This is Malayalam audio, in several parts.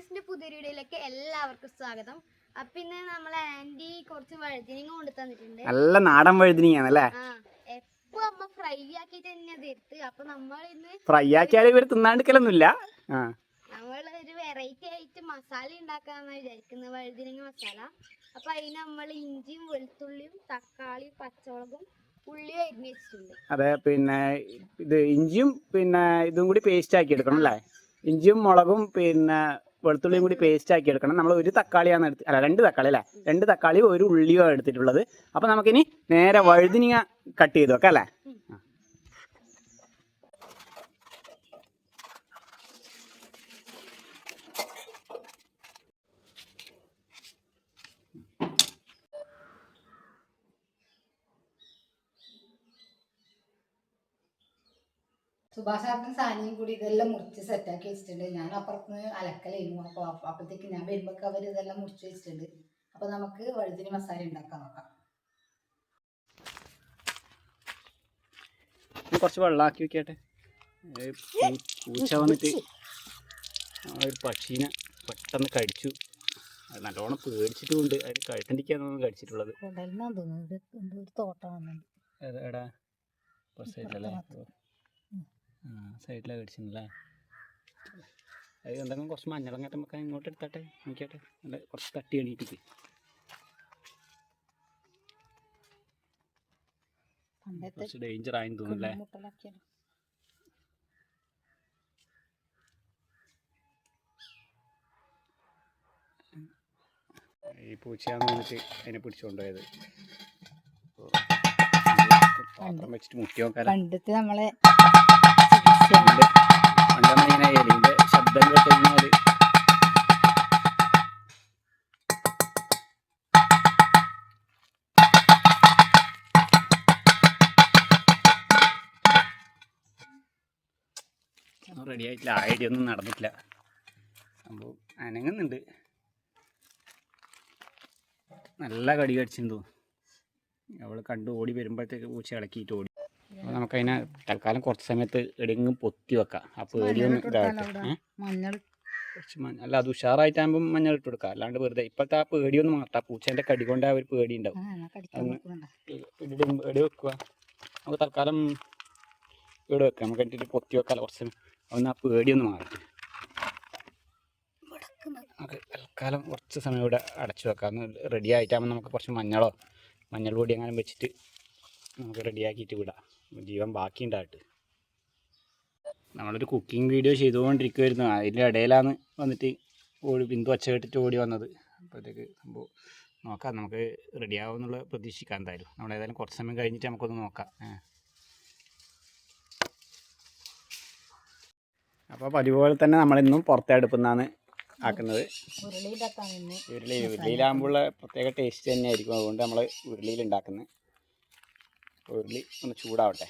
റെസിപ്പീസിന്റെ പുതിയ വീഡിയോയിലേക്ക് എല്ലാവർക്കും സ്വാഗതം. അപ്പൊ ഇന്ന് നമ്മളെ ആന്റി കുറച്ച് വഴുതിനിങ് കൊണ്ട് തന്നിട്ടുണ്ട്. നല്ല നാടൻ വഴുതിനിങ്ങാണല്ലേ? എപ്പോ അമ്മ ഫ്രൈ ആക്കിയിട്ട് തന്നെ തരുത്ത് അപ്പൊ നമ്മൾ ഇന്ന് ഫ്രൈ ആക്കിയാലും ഇവർ തിന്നാണ്ടിക്കലൊന്നുമില്ല നമ്മൾ ഒരു വെറൈറ്റി ആയിട്ട് മസാല ഉണ്ടാക്കാന്ന് വിചാരിക്കുന്നത് വഴുതിനിങ് മസാല. അപ്പൊ അതിന് നമ്മൾ ഇഞ്ചിയും വെളുത്തുള്ളിയും തക്കാളിയും പച്ചമുളകും അതെ പിന്നെ ഇത് ഇഞ്ചിയും പിന്നെ ഇതും കൂടി പേസ്റ്റ് ആക്കി എടുക്കണം അല്ലേ? ഇഞ്ചിയും മുളകും പിന്നെ വെളുത്തുള്ളിയും കൂടി പേസ്റ്റ് ആക്കി എടുക്കണം. നമ്മൾ ഒരു തക്കാളിയാണ് എടുത്ത് അല്ല രണ്ട് തക്കാളി അല്ലേ? രണ്ട് തക്കാളിയും ഒരു ഉള്ളിയും എടുത്തിട്ടുള്ളത്. അപ്പൊ നമുക്കിനി നേരെ വഴുതിനിങ്ങ കട്ട് ചെയ്ത് വെക്കാം അല്ലേ ആ. സുഭാഷാർക്കും സാനിയും കൂടി ഇതെല്ലാം മുറിച്ച് സെറ്റാക്കി വെച്ചിട്ടുണ്ട്. ഞാൻ അപ്പുറത്തുനിന്ന് അലക്കലായിരുന്നു അപ്പോൾ അപ്പോഴത്തേക്ക് ഞാൻ വരുമ്പോൾ അവർ ഇതെല്ലാം മുറിച്ച് വെച്ചിട്ടുണ്ട്. അപ്പോൾ നമുക്ക് വഴുതിന് മസാല ഉണ്ടാക്കാൻ നോക്കാം. കുറച്ച് വെള്ളമാക്കി വെക്കട്ടെ. പൂച്ച വന്നിട്ട് ഒരു പക്ഷീനെ പെട്ടെന്ന് കടിച്ചു. അത് നല്ലോണം പേടിച്ചിട്ടുമുണ്ട്. അതിന് കഴുത്തണ്ടിക്കാന്ന് കടിച്ചിട്ടുള്ളത്. ഏതാ- എടാ? ആ സൈഡിലാണ് കടിച്ചിട്ടുണ്ടല്ലേ അത് എന്തെങ്കിലും കുറച്ച് മഞ്ഞളങ്ങാറ്റം നമുക്ക് ഇങ്ങോട്ട് എടുത്താട്ടെ? നോക്കിയാട്ടെ. നല്ല കുറച്ച് തട്ടി എണീറ്റിക്ക് കുറച്ച് ഡേഞ്ചർ ആയെന്ന് തോന്നുന്നല്ലേ? ഈ പൂച്ചയാന്ന് വന്നിട്ട് അതിനെ പിടിച്ചുകൊണ്ടുപോയത് പാത്രം വെച്ചിട്ട് മുട്ടി നോക്കാൻ പണ്ടത്തെ നമ്മളെ പണ്ട് പണ്ടെന്ന് എലിന്റെ ശബ്ദം കേട്ട് റെഡി ആയിട്ടില്ല. ഐഡിയ ഒന്നും നടന്നിട്ടില്ല. സംഭവം അനങ്ങുന്നുണ്ട്. നല്ല കടി കടിച്ചെന്ന് അവൾ കണ്ടു ഓടി വരുമ്പോഴത്തേക്ക് പൂച്ച ഇളക്കിയിട്ട് ഓടി അപ്പോൾ നമുക്കതിനെ തൽക്കാലം കുറച്ച് സമയത്ത് എടുങ്ങും പൊത്തി വെക്കാം. ആ പേടിയൊന്നും മഞ്ഞളിട്ട് ഇതാകട്ടെ മഞ്ഞൾ. കുറച്ച് മഞ്ഞ അല്ല അത് ഉഷാറായിട്ടാകുമ്പോൾ മഞ്ഞൾ ഇട്ട് കൊടുക്കാം. അല്ലാണ്ട് വെറുതെ ഇപ്പോഴത്തെ ആ പേടിയൊന്നും മാറ്റാം പൂച്ചേന്റെ കടി കൊണ്ട് ആ ഒരു പേടി ഉണ്ടാവും എടി വെക്കുക നമുക്ക് തൽക്കാലം ഇവിടെ വെക്കാം. നമുക്ക് എന്നിട്ട് പൊത്തി വെക്കാം കുറച്ച് ഒന്ന് ആ പേടിയൊന്ന് മാറട്ടെ. നമുക്ക് തൽക്കാലം കുറച്ച് സമയം ഇവിടെ അടച്ചു വെക്കാം. ഒന്ന് റെഡി ആയിട്ടാകുമ്പോൾ നമുക്ക് കുറച്ച് മഞ്ഞളോ മഞ്ഞൾ പൊടി അങ്ങനെ വെച്ചിട്ട് നമുക്ക് റെഡിയാക്കിയിട്ട് വിടാം. ജീവൻ ബാക്കി ഉണ്ടാകട്ടെ നമ്മളൊരു കുക്കിംഗ് വീഡിയോ ചെയ്തുകൊണ്ടിരിക്കുമായിരുന്നു അതിന്റെ ഇടയിലാണ് വന്നിട്ട് ഓടി ബിന്ദു ഒച്ച കേട്ടിട്ട് ഓടി വന്നത്. അപ്പോഴത്തേക്ക് സംഭവം നോക്കാം. നമുക്ക് റെഡിയാവും എന്നുള്ള പ്രതീക്ഷിക്കാം എന്തായാലും. നമ്മൾ ഏതായാലും കുറച്ച് സമയം കഴിഞ്ഞിട്ട് നമുക്കൊന്ന് നോക്കാം. അപ്പോൾ പതിപോലെ തന്നെ നമ്മളിന്നും പുറത്തെ അടുപ്പിൽ ആക്കുന്നത്. ഉരുളി ഉരുളിയിലാകുമ്പോഴുള്ള പ്രത്യേക ടേസ്റ്റ് തന്നെയായിരിക്കും. അതുകൊണ്ട് നമ്മൾ ഉരുളിയിൽ ഉണ്ടാക്കുന്നത് ഉരുളി ഒന്ന് ചൂടാവട്ടെ.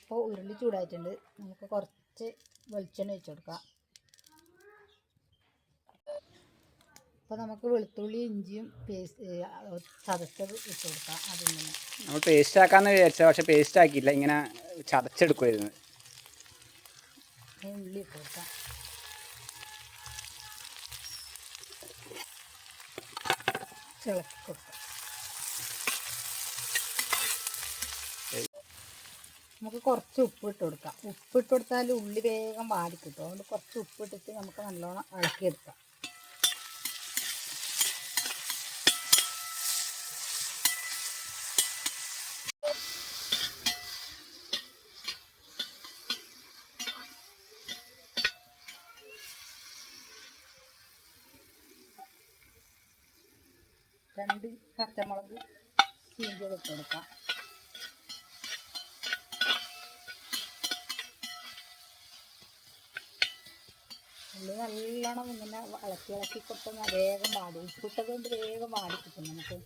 ഇപ്പോൾ ഉരുളി ചൂടായിട്ടുണ്ട്. നമുക്ക് കുറച്ച് വെളിച്ചെണ്ണ ഒഴിച്ചു കൊടുക്കാം. അപ്പോൾ നമുക്ക് വെളുത്തുള്ളി ഇഞ്ചിയും പേസ്റ്റ് ചതച്ചത് ഇട്ട് കൊടുക്കാം അതിൽ നിന്ന്. നമ്മൾ പേസ്റ്റ് ആക്കാന്ന് വിചാരിച്ചത് പക്ഷെ പേസ്റ്റ് ആക്കിയില്ല. ഇങ്ങനെ ചതച്ചെടുക്കുമായിരുന്നു ഉള്ളി ഇട്ട് കൊടുക്കാം. ചിളക്കി കൊടുക്കാം. നമുക്ക് കുറച്ച് ഉപ്പ് ഇട്ട് കൊടുക്കാം. ഉപ്പ് ഇട്ട് കൊടുത്താൽ ഉള്ളി വേഗം വാടി കിട്ടും അതുകൊണ്ട് കുറച്ച് ഉപ്പ് ഇട്ടിട്ട് നമുക്ക് നല്ലോണം ഇളക്കിയെടുക്കാം രണ്ട് പച്ചമുളക് ചീഞ്ചത് ഇട്ട് കൊടുക്കാം. ഉള്ളി നല്ലോണം ഇങ്ങനെ ഇളക്കി ഇളക്കി കൊടുത്താൽ വേഗം വാടി. ഉപ്പിട്ടത് കൊണ്ട് വേഗം വാടി കിട്ടും നമുക്ക്.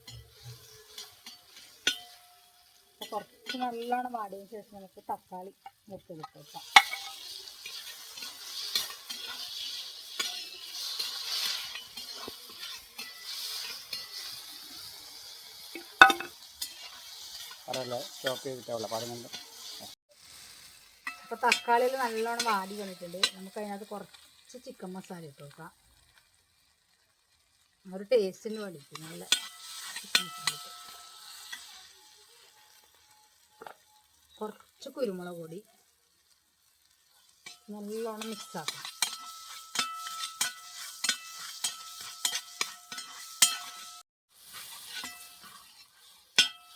കുറച്ച് നല്ലോണം വാടിയതിന് ശേഷം നമുക്ക് തക്കാളി വെക്കാം പറയല്ലേ? സ്റ്റോപ്പ് ചെയ്തിട്ടുള്ള പതിനൊന്ന്. അപ്പോൾ തക്കാളിയിൽ നല്ലോണം വാടി വന്നിട്ടുണ്ട്. നമുക്ക് അതിനകത്ത് കുറച്ച് ചിക്കൻ മസാല ഇട്ട് ആ ഒരു ടേസ്റ്റിന് വേണ്ടിയിട്ട് നല്ല ചിക്കൻ മസാല കുറച്ച് കുരുമുളക് പൊടി നല്ലോണം മിക്സ് ആക്കാം.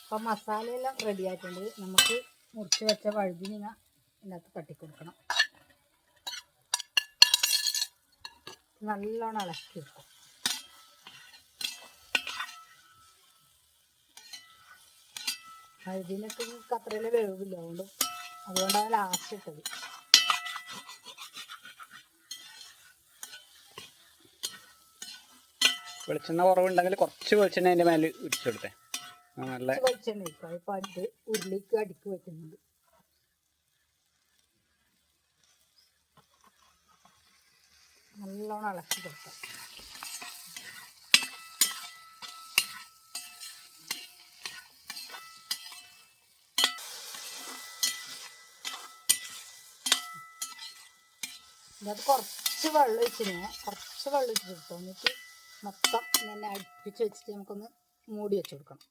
അപ്പം മസാലയെല്ലാം റെഡി ആയിട്ടുണ്ട്. നമുക്ക് മുറിച്ച് വെച്ച വഴുതിനിങ്ങ ഇതിനകത്ത് തട്ടിക്കൊടുക്കണം. നല്ലോണം ഇളക്കി വെക്കും വഴുതിനൊക്കെ അത്രയും വേവില്ല. അതുകൊണ്ട് അതുകൊണ്ടാണ് ലാസ്റ്റ് ഇട്ടത്. വെളിച്ചെണ്ണ കുറവുണ്ടെങ്കിൽ കുറച്ച് വെളിച്ചെണ്ണ അതിന്റെ മേലെ ഇടിച്ചു കൊടുത്തേ. നല്ല വെളിച്ചെണ്ണ അതിപ്പോൾ അത് ഉരുളിക്ക് അടുക്ക് വെക്കുന്നുണ്ട് നല്ലോണം ഇളക്കി കൊടുക്കാം അത് കുറച്ച് വെള്ളം ഒഴിച്ചിരുന്നു കുറച്ച് വെള്ളം വെച്ച് കൊടുത്തു എന്നിട്ട് മൊത്തം ഇങ്ങനെ അടുപ്പിച്ച് വെച്ചിട്ട് നമുക്കൊന്ന് മൂടി വെച്ച് കൊടുക്കണം.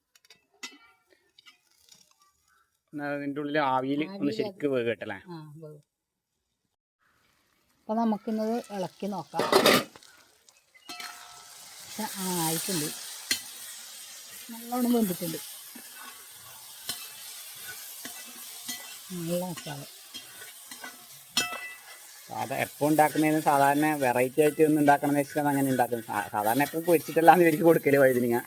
അതിന്റെ ഉള്ളിൽ ആവിയിൽ ഒന്ന് വേഗം കേട്ടല്ലേ? ആ വേവ്. അപ്പോൾ നമുക്കിന്നത് ഇളക്കി നോക്കാം. ആയിട്ടുണ്ട്. നല്ലോണം വെന്തിട്ടുണ്ട്. നല്ല മസാല സാധാ എപ്പോൾ ഉണ്ടാക്കുന്നതിന് സാധാരണ വെറൈറ്റി ആയിട്ട് ഒന്നും ഉണ്ടാക്കണം എന്ന് വെച്ചാൽ അങ്ങനെ ഉണ്ടാക്കും. സാധാരണ എപ്പോൾ പൊരിച്ചിട്ടല്ലാന്ന് എനിക്ക് കൊടുക്കൽ വഴുതിനിങ്ങ.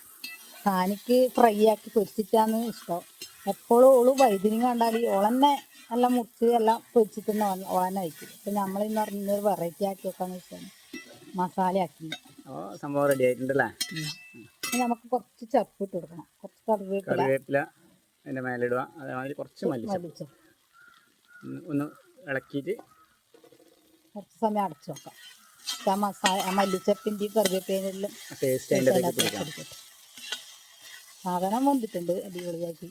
സാനിക്ക് ഫ്രൈ ആക്കി പൊരിച്ചിട്ടാന്ന് ഇഷ്ടം. എപ്പോഴും ഓൾ വൈദ്യുതി കണ്ടാൽ ഓളന്നെ എല്ലാം മുറിച്ച് എല്ലാം പൊരിച്ചിട്ട് തന്നെ ഓളനയക്കും അപ്പം നമ്മളിന്ന് പറഞ്ഞൊരു വെറൈറ്റി ആക്കി വെക്കാന്ന് വെച്ചാൽ മസാല ആക്കി. സംഭവം റെഡി ആയിട്ടുണ്ടല്ലേ? നമുക്ക് കുറച്ച് ചപ്പ് ഇട്ട് കൊടുക്കണം. കുറച്ച് കറിവേപ്പില. അതിന്റെ മേലെ ഇടുക. അതേമാതിരി കുറച്ച് മല്ലിച്ച മല്ലിച്ച ഒന്ന് ഇളക്കിട്ട് ഇളക്കിയിട്ട് കുറച്ച് സമയം അടച്ചു വെക്കാം. ആ മസാല ആ അതിന്റെ ഇടയ്ക്ക് പിടിക്കാം സാധനം വന്നിട്ടുണ്ട് അടിപൊളിയാക്കി.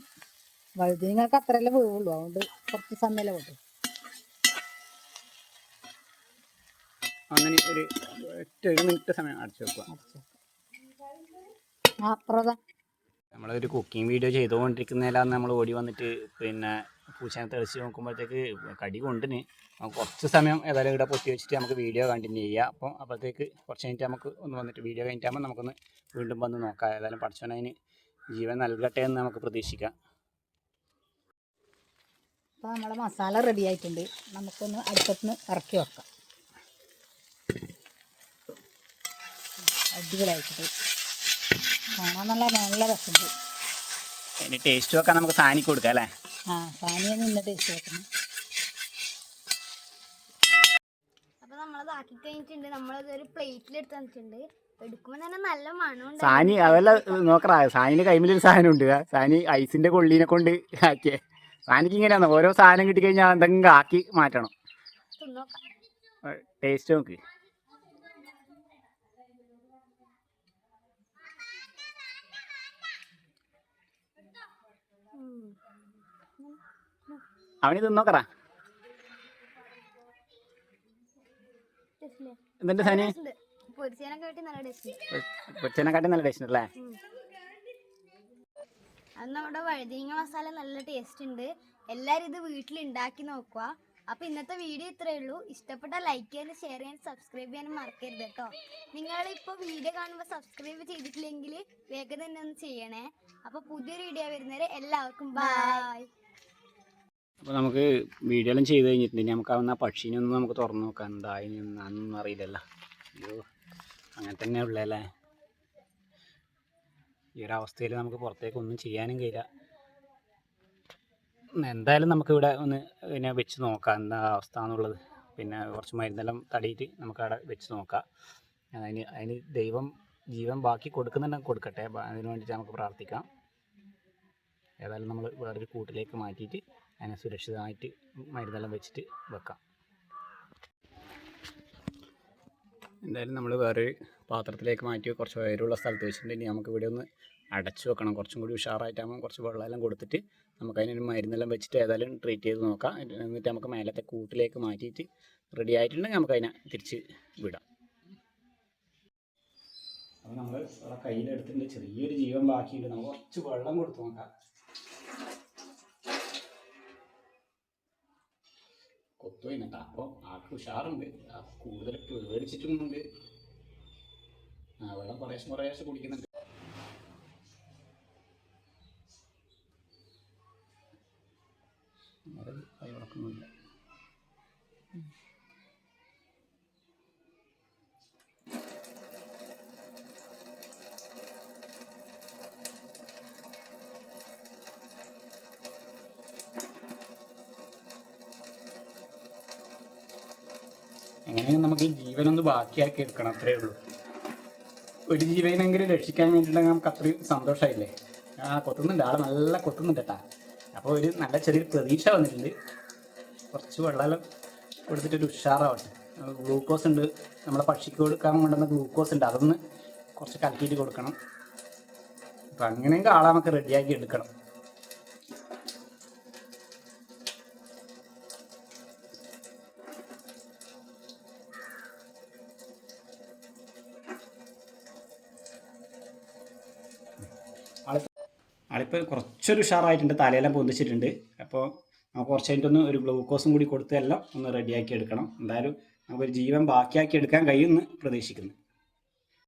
വഴുതിനങ്ങൾക്ക് അത്രയല്ലേ പോവുള്ളൂ. അതുകൊണ്ട് കുറച്ച് സമയമല്ലേ പോട്ടെ അങ്ങനെ ഒരു ഒറ്റ ഒരു മിനിറ്റ് സമയം അടച്ചു വെക്കുക. അപ്പുറതാ നമ്മളൊരു കുക്കിംഗ് വീഡിയോ ചെയ്തുകൊണ്ടിരിക്കുന്നതിലാണ് നമ്മൾ ഓടി വന്നിട്ട് പിന്നെ പൂച്ചനെ തെളിച്ച് നോക്കുമ്പോഴത്തേക്ക് കടി കൊണ്ടിന് കുറച്ച് സമയം ഏതായാലും ഇവിടെ പൊട്ടി വെച്ചിട്ട് നമുക്ക് വീഡിയോ കണ്ടിന്യൂ ചെയ്യാം. അപ്പോൾ അപ്പോഴത്തേക്ക് കുറച്ച് കഴിഞ്ഞിട്ട് നമുക്ക് ഒന്ന് വന്നിട്ട് വീഡിയോ കഴിഞ്ഞിട്ടാകുമ്പോൾ നമുക്കൊന്ന് വീണ്ടും വന്ന് നോക്കാം. ഏതായാലും പഠിച്ചവനതിന് ജീവൻ നൽകട്ടെ എന്ന് നമുക്ക് പ്രതീക്ഷിക്കാം. അപ്പോൾ നമ്മളെ മസാല റെഡി ആയിട്ടുണ്ട്. നമുക്കൊന്ന് അടുപ്പത്തുനിന്ന് ഇറക്കി വെക്കാം. അടിപൊളിയായിട്ടുണ്ട്. കാണാൻ നല്ല നല്ല രസമുണ്ട്. ഇനി ടേസ്റ്റ് വെക്കാൻ നമുക്ക് സാനിക്ക് കൊടുക്കാം അല്ലേ? ആ സാനിയെ നിന്ന് ടേസ്റ്റ് വെക്കണം അപ്പൊ നമ്മളത് ആക്കി കഴിഞ്ഞിട്ടുണ്ട്. നമ്മളത് ഒരു പ്ലേറ്റിൽ എടുത്ത് തന്നിട്ടുണ്ട്. എടുക്കുമ്പോൾ തന്നെ നല്ല മണമുണ്ട് സാനി അതല്ല നോക്കറ സാനിന്റെ കൈമിലൊരു സാധനം ഉണ്ട്. സാനി ഐസിന്റെ കൊള്ളിനെ കൊണ്ട് ആക്കിയേ. സാനിക്ക് ഇങ്ങനെയാണ് ഓരോ സാധനം കിട്ടിക്കഴിഞ്ഞാൽ എന്തെങ്കിലും ആക്കി മാറ്റണം. ടേസ്റ്റ് നോക്ക്. അവന് തിന്നോക്കറ? എന്നിട്ട് സാനി? കാട്ടി ഉണ്ട്. പൊരിച്ചതിനൊക്കെ ആയിട്ട് നല്ല ടേസ്റ്റ് കൊച്ചനെക്കാട്ടി നല്ല ടേസ്റ്റ് അല്ലേ അത് നമ്മുടെ വഴുതിരിങ്ങ മസാല നല്ല ടേസ്റ്റ് ഉണ്ട്. എല്ലാവരും ഇത് വീട്ടിൽ ഉണ്ടാക്കി നോക്കുക. അപ്പൊ ഇന്നത്തെ വീഡിയോ ഇത്രയേ ഉള്ളൂ. ഇഷ്ടപ്പെട്ട ലൈക്ക് ചെയ്യാനും ഷെയർ ചെയ്യാനും സബ്സ്ക്രൈബ് ചെയ്യാനും മറക്കരുത് കേട്ടോ. നിങ്ങൾ ഇപ്പൊ വീഡിയോ കാണുമ്പോൾ സബ്സ്ക്രൈബ് ചെയ്തിട്ടില്ലെങ്കിൽ വേഗം തന്നെ ഒന്ന് ചെയ്യണേ. അപ്പൊ പുതിയൊരു വീഡിയോ വരുന്നവരെ എല്ലാവർക്കും ബായ് അപ്പോൾ നമുക്ക് വീഡിയോ എല്ലാം ചെയ്ത് കഴിഞ്ഞിട്ടുണ്ട്. ഇനി നമുക്ക് അതൊന്ന് ആ പക്ഷീനെ ഒന്ന് നമുക്ക് തുറന്നു നോക്കാം. എന്തായി എന്നൊന്നും അറിയില്ലല്ലോ. അയ്യോ അങ്ങനെ തന്നെ ഉള്ളല്ലേ ഈ ഒരു അവസ്ഥയിൽ നമുക്ക് പുറത്തേക്ക് ഒന്നും ചെയ്യാനും കഴിയില്ല. എന്തായാലും നമുക്കിവിടെ ഒന്ന് പിന്നെ വെച്ച് നോക്കാം എന്താ അവസ്ഥ എന്നുള്ളത്. പിന്നെ കുറച്ച് മരുന്നെല്ലാം തടിയിട്ട് നമുക്ക് അവിടെ വെച്ച് നോക്കാം. അതിന് അതിന് ദൈവം ജീവൻ ബാക്കി കൊടുക്കുന്നുണ്ടെങ്കിൽ കൊടുക്കട്ടെ. അതിന് വേണ്ടിയിട്ട് നമുക്ക് പ്രാർത്ഥിക്കാം. ഏതായാലും നമ്മൾ വേറൊരു കൂട്ടിലേക്ക് മാറ്റിയിട്ട് അതിനെ സുരക്ഷിതമായിട്ട് മരുന്നെല്ലാം വെച്ചിട്ട് വെക്കാം. എന്തായാലും നമ്മൾ വേറെ പാത്രത്തിലേക്ക് മാറ്റി കുറച്ച് ഉയരമുള്ള സ്ഥലത്ത് വെച്ചിട്ടുണ്ട്. ഇനി നമുക്ക് ഇവിടെ ഒന്ന് അടച്ചു വെക്കണം. കുറച്ചും കൂടി ഉഷാറായിട്ടാകുമ്പോൾ കുറച്ച് വെള്ളമെല്ലാം കൊടുത്തിട്ട് നമുക്ക് നമുക്കതിനൊരു മരുന്നെല്ലാം വെച്ചിട്ട് ഏതായാലും ട്രീറ്റ് ചെയ്ത് നോക്കാം. എന്നിട്ട് നമുക്ക് മേലത്തെ കൂട്ടിലേക്ക് മാറ്റിയിട്ട് റെഡി ആയിട്ടുണ്ടെങ്കിൽ നമുക്കതിനെ തിരിച്ച് വിടാം. അപ്പോൾ നമ്മൾ കയ്യിലെടുത്തിട്ടുണ്ട്. ചെറിയൊരു ജീവൻ ബാക്കിയുണ്ട്. നമുക്ക് കുറച്ച് വെള്ളം കൊടുത്ത് നോക്കാം. കൊത്തു വന്നിട്ട് അപ്പോൾ ആൾക്ക് ഉഷാറുണ്ട്. കൂടുതൽ പേടിച്ചിട്ടുമുണ്ട്. ആ വെള്ളം കുറേശ്ശെ കുറേശ്ശെ കുടിക്കുന്നുണ്ട്. കൈ ഉറക്കുന്നില്ല നമുക്ക് ജീവനൊന്ന് ബാക്കിയാക്കി എടുക്കണം അത്രേ ഉള്ളൂ. ഒരു ജീവനെങ്കിലും രക്ഷിക്കാൻ വേണ്ടിയിട്ടുണ്ടെങ്കിൽ നമുക്ക് അത്രയും സന്തോഷമായില്ലേ? ആ കൊത്തുന്നുണ്ട്. ആളെ നല്ല കൊത്തുന്നുണ്ട് കേട്ടാ. അപ്പോൾ ഒരു നല്ല ചെറിയൊരു പ്രതീക്ഷ വന്നിട്ടുണ്ട്. കുറച്ച് വെള്ളം കൊടുത്തിട്ടൊരു ഉഷാറാവട്ടെ. ഗ്ലൂക്കോസ് ഉണ്ട്. നമ്മളെ പക്ഷിക്ക് കൊടുക്കാൻ കൊണ്ടുവന്ന ഗ്ലൂക്കോസ് ഉണ്ട്. അതൊന്ന് കുറച്ച് കലക്കിയിട്ട് കൊടുക്കണം. അപ്പം അങ്ങനെയെങ്കിൽ ആളെ നമുക്ക് റെഡിയാക്കി എടുക്കണം. ആളിപ്പോൾ കുറച്ചൊരു ഉഷാറായിട്ടുണ്ട് തലയെല്ലാം പൊന്തിച്ചിട്ടുണ്ട്. അപ്പോൾ നമുക്ക് കുറച്ച് കഴിഞ്ഞിട്ടൊന്ന് ഒരു ഗ്ലൂക്കോസും കൂടി കൊടുത്ത് എല്ലാം ഒന്ന് റെഡിയാക്കി എടുക്കണം. എന്തായാലും നമുക്കൊരു ജീവൻ ബാക്കിയാക്കി എടുക്കാൻ കഴിയുമെന്ന് പ്രതീക്ഷിക്കുന്നു.